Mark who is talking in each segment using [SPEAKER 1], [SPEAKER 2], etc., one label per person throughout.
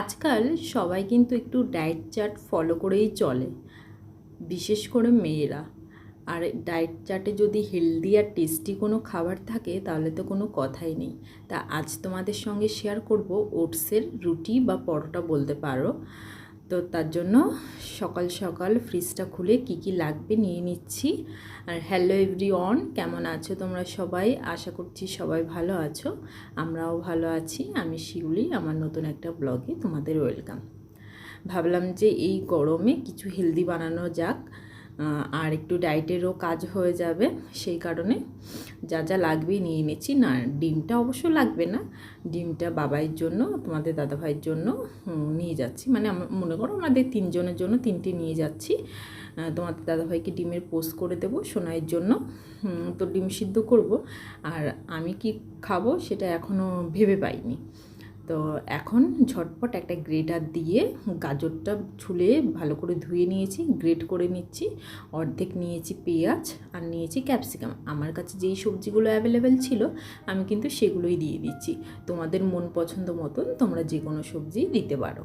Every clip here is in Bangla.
[SPEAKER 1] আজকাল সবাই কিন্তু একটু ডায়েট চার্ট ফলো করেই চলে, বিশেষ করে মেয়েরা। আর ডায়েট চার্টে যদি হেলদি আর টেস্টি কোনো খাবার থাকে, তাহলে তো কোনো কথাই নেই। তা আজ তোমাদের সঙ্গে শেয়ার করব ওটসের রুটি বা পরোটা বলতে পারো। তো তার জন্য সকাল সকাল ফ্রিজটা খুলে কি কি লাগবে নিয়ে নিচ্ছি। আর হ্যালো এভরি অন কেমন আছো তোমরা সবাই? আশা করছি সবাই ভালো আছো। আমরাও ভালো আছি। আমি শিউলি, আমার নতুন একটা ব্লগে তোমাদের ওয়েলকাম ভাবলাম যে এই গরমে কিছু হেলদি বানানো যাক। আর একটু ডায়েটেরও কাজ হয়ে যাবে, সেই কারণে যা যা লাগবে নিয়ে নিচ্ছি। না, ডিমটা অবশ্য লাগবে না। ডিমটা বাবাইয়ের জন্য, তোমাদের দাদাভাইয়ের জন্য নিয়ে যাচ্ছি। মানে মনে করো আমাদের তিনজনের জন্য তিনটে নিয়ে যাচ্ছি। তোমাদের দাদাভাইকে ডিমের পোস্ট করে দেবো সোনাইয়ের জন্য। তো ডিম সিদ্ধ করব। আর আমি কি খাব সেটা এখনও ভেবে পাইনি। তো এখন ঝটপট একটা গ্রেটার দিয়ে গাজরটা ছুলে ভালো করে ধুয়ে নিয়েছি, গ্রেট করে নিচ্ছি। অর্ধেক নিয়েছি পেঁয়াজ আর নিয়েছি ক্যাপসিকাম। আমার কাছে যেই সবজিগুলো অ্যাভেলেবেল ছিল, আমি কিন্তু সেগুলোই দিয়ে দিচ্ছি। তোমাদের মন পছন্দ মতন তোমরা যে কোনো সবজি দিতে পারো।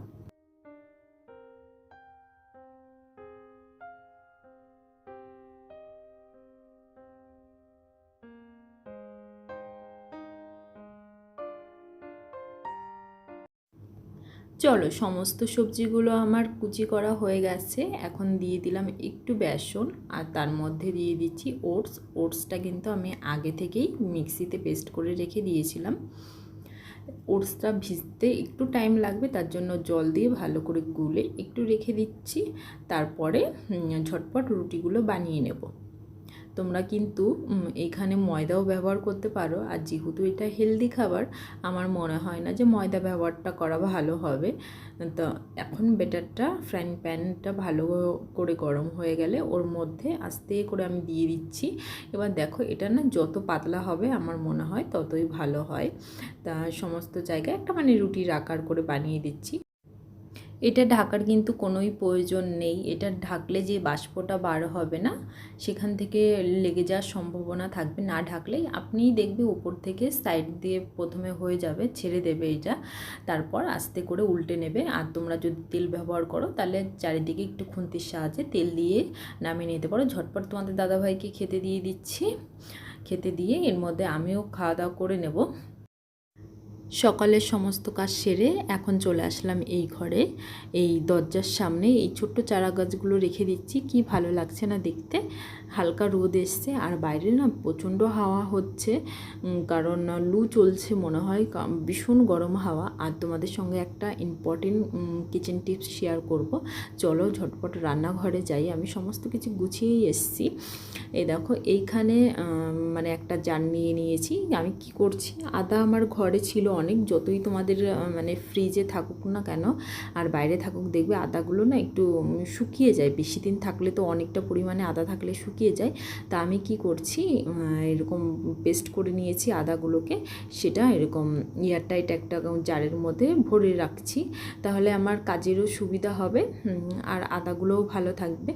[SPEAKER 1] চলো সমস্ত সবজিগুলো আমার কুচি করা হয়ে গেছে। এখন দিয়ে দিলাম একটু বেসন আর তার মধ্যে দিয়ে দিচ্ছি ওটস। ওটসটা কিন্তু আমি আগে থেকেই মিক্সিতে পেস্ট করে রেখে দিয়েছিলাম। ওটসটা ভিজতে একটু টাইম লাগবে, তার জন্য জল দিয়ে ভালো করে গুলে একটু রেখে দিচ্ছি। তারপরে ঝটপট রুটিগুলো বানিয়ে নেব। তোমরা কিন্তু এখানে ময়দাও ব্যবহার করতে পারো। আর যেহেতু এটা হেলদি খাবার, আমার মনে হয় না যে ময়দা ব্যবহারটা করা ভালো হবে। তো এখন বেটারটা ফ্রাইং প্যানটা ভালো করে গরম হয়ে গেলে ওর মধ্যে আস্তে করে আমি দিয়ে দিচ্ছি। এবার দেখো, এটা না যত পাতলা হবে আমার মনে হয় ততই ভালো হয়। তা সমস্ত জায়গায় একটা মানে রুটির আকার করে বানিয়ে দিচ্ছি। এটা ঢাকার কিন্তু কোনোই প্রয়োজন নেই। এটা ঢাকলে যে বাষ্পটা বার হবে না, সেখান থেকে লেগে যাওয়ার সম্ভাবনা থাকবে। না ঢাকলেই আপনিই দেখবে উপর থেকে সাইড দিয়ে প্রথমে হয়ে যাবে, ছেড়ে দেবে এটা। তারপর আস্তে করে উল্টে নেবে। আর তোমরা যদি তেল ব্যবহার করো, তাহলে চারিদিকে একটু খুন্তির সাহায্যে তেল দিয়ে নামিয়ে নিতে পারো। ঝটপট তোমাদের দাদাভাইকে খেতে দিয়ে দিচ্ছি। খেতে দিয়ে এর মধ্যে আমিও খাওয়া দাওয়া করে নেব। সকালের সমস্ত কাজ সেরে এখন চলে আসলাম এই ঘরে। এই দরজার সামনে এই ছোট্ট চারা গাছগুলো রেখে দিচ্ছি। কি ভালো লাগছে না দেখতে? হালকা রোদ এসছে আর বাইরে না প্রচণ্ড হাওয়া হচ্ছে কারণ লু চলছে মনে হয় ভীষণ গরম হাওয়া। আর তোমাদের সঙ্গে একটা ইম্পর্টেন্ট কিচেন টিপস শেয়ার করব। চলো ঝটপট রান্নাঘরে যাই। আমি সমস্ত কিছু গুছিয়েই এসছি। এই দেখো, এইখানে মানে একটা জার নিয়ে নিয়েছি। আমি কি করছি? আদা আমার ঘরে ছিল অনেক, যতই তোমাদের মানে ফ্রিজে থাকুক না কেন, আর বাইরে থাকুক, দেখবে আদাগুলো না একটু শুকিয়ে যায়। বেশি দিন থাকলে তো অনেকটা পরিমাণে আদা থাকলে শুকিয়ে যায়। তা আমি কি করছি এরকম পেস্ট করে নিয়েছি আদাগুলোকে। সেটা এরকম এয়ারটাইট একটা জারের মধ্যে ভরে রাখছি। তাহলে আমার কাজেরও সুবিধা হবে আর আদাগুলোও ভালো থাকবে।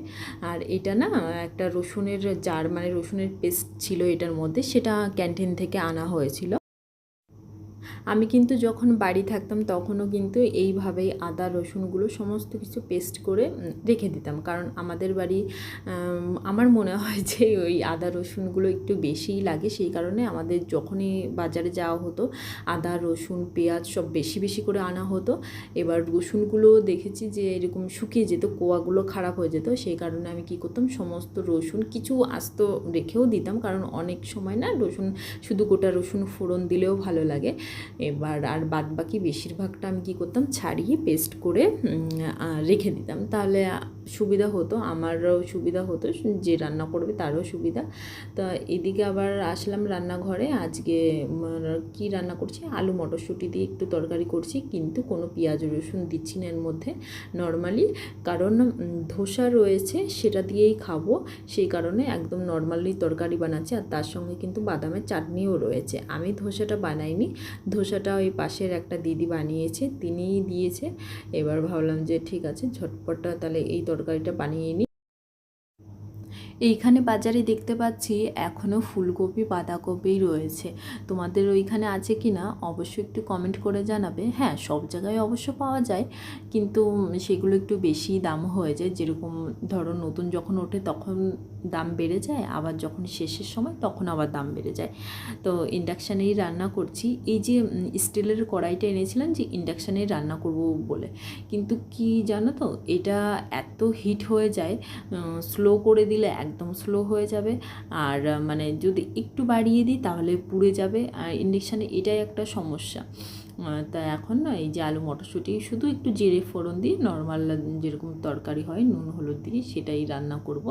[SPEAKER 1] আর এটা না, একটা রসুনের জার মানে রসুনের পেস্ট ছিল এটার মধ্যে, সেটা ক্যান্টিন থেকে আনা হয়েছিল। আমি কিন্তু যখন বাড়ি থাকতাম তখনও কিন্তু এইভাবেই আদা, রসুনগুলো সমস্ত কিছু পেস্ট করে রেখে দিতাম। কারণ আমাদের বাড়ি আমার মনে হয় যে ওই আদা, রসুনগুলো একটু বেশিই লাগে। সেই কারণে আমাদের যখনই বাজারে যাওয়া হতো, আদা, রসুন, পেঁয়াজ সব বেশি বেশি করে আনা হতো। এবার রসুনগুলো দেখেছি যে এরকম শুকিয়ে যেত, কোয়াগুলো খারাপ হয়ে যেত। সেই কারণে আমি কি করতাম, সমস্ত রসুন কিছু আস্ত রেখেও দিতাম। কারণ অনেক সময় না রসুন, শুধু গোটা রসুন ফোড়ন দিলেও ভালো লাগে। এবার আর বাদ বাকি বেশিরভাগটা আমি কি করতাম ছাড়িয়ে পেস্ট করে রেখে দিতাম। তাহলে সুবিধা হতো, আমারও সুবিধা হতো, যে রান্না করবে তারও সুবিধা। তা এদিকে আবার আসলাম রান্নাঘরে, আজকে কি রান্না করছি? আলু মটরশুঁটি দিয়ে একটু তরকারি করছি, কিন্তু কোনো পেঁয়াজ রসুন দিচ্ছি না এর মধ্যে নর্মালি কারণ ধোসা রয়েছে, সেটা দিয়েই খাব, সেই কারণে একদম নর্মালি তরকারি বানাচ্ছি, আর তার সঙ্গে কিন্তু বাদামের চাটনিও রয়েছে। আমি ধোসাটা বানাইনি, ধোসাটা ওই পাশের একটা দিদি বানিয়েছে, তিনিই দিয়েছে। এবার ভাবলাম যে ঠিক আছে, ঝটপটটা তাহলে এই তরকারিটা বানিয়ে নিই। এইখানে বাজারে দেখতে পাচ্ছি এখনও ফুলকপি, বাঁধাকপি রয়েছে। তোমাদের ওইখানে আছে কি না অবশ্যই একটু কমেন্ট করে জানাবে। হ্যাঁ সব জায়গায় অবশ্য পাওয়া যায়, কিন্তু সেগুলো একটু বেশি দাম হয়ে যায়। যেরকম ধরো নতুন যখন ওঠে তখন দাম বেড়ে যায়, আবার যখন শেষের সময় তখন আবার দাম বেড়ে যায়। তো ইন্ডাকশানেই রান্না করছি। এই যে স্টিলের কড়াইটা এনেছিলাম যে ইন্ডাকশানেই রান্না করব বলে। কিন্তু কি জানো তো, এটা এত হিট হয়ে যায় স্লো করে দিলে একদম স্লো হয়ে যাবে। আর মানে যদি একটু বাড়িয়ে দিই তাহলে পুড়ে যাবে। আর ইন্ডাকশানে এটাই একটা সমস্যা। তা এখন না এই যে আলু মটরশুঁটি, শুধু একটু জিরে ফোড়ন দিয়ে নর্মাল যেরকম তরকারি হয়, নুন, হলুদ দিয়ে সেটাই রান্না করব।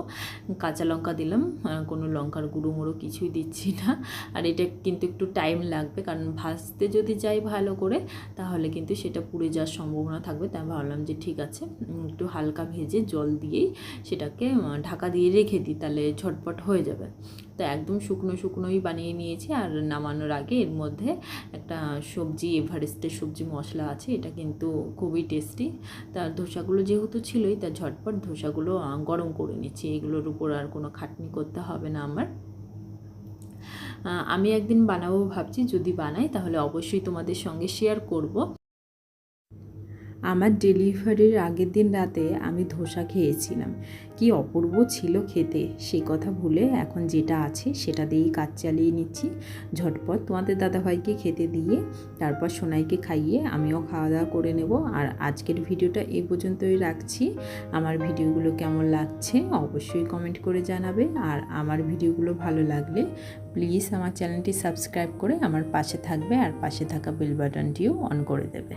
[SPEAKER 1] কাঁচা লঙ্কা দিলাম কোনো লঙ্কার গুঁড়ো মুড়ো কিছুই দিচ্ছি না। আর এটা কিন্তু একটু টাইম লাগবে, কারণ ভাজতে যদি যাই ভালো করে, তাহলে কিন্তু সেটা পুড়ে যাওয়ার সম্ভাবনা থাকবে। তাই ভাবলাম যে ঠিক আছে একটু হালকা ভেজে জল দিয়েই সেটাকে ঢাকা দিয়ে রেখে দিই, তাহলে ঝটপট হয়ে যাবে। তো একদম শুকনো শুকনোই বানিয়ে নিয়েছি আর নামানোর আগে এর মধ্যে একটা সবজি, এভারেস্টের সবজি মশলা আছে, এটা কিন্তু খুবই টেস্টি। তার ধোসাগুলো যেহেতু ছিলই তার ঝটপট ধোসাগুলো গরম করে নিচ্ছি। এগুলোর উপর আর কোনো খাটনি করতে হবে না আমার। আমি একদিন বানাবো ভাবছি, যদি বানাই তাহলে অবশ্যই তোমাদের সঙ্গে শেয়ার করব। আমার ডেলিভারির আগের দিন রাতে আমি ধোসা খেয়েছিলাম। কি অপূর্ব ছিল খেতে। সে কথা ভুলে এখন যেটা আছে সেটা দিয়েই কাজ চালিয়ে নিচ্ছি। ঝটপট তোমাদের দাদাভাইকে খেতে দিয়ে তারপর সোনাইকে খাইয়ে আমিও খাওয়া দাওয়া করে নেব। আর আজকের ভিডিওটা এই পর্যন্তই রাখছি। আমার ভিডিওগুলো কেমন লাগছে অবশ্যই কমেন্ট করে জানাবে। আর আমার ভিডিওগুলো ভালো লাগলে প্লিজ আমার চ্যানেলটি সাবস্ক্রাইব করে আমার পাশে থাকবে। আর পাশে থাকা বেল বাটনটিও অন করে দেবে।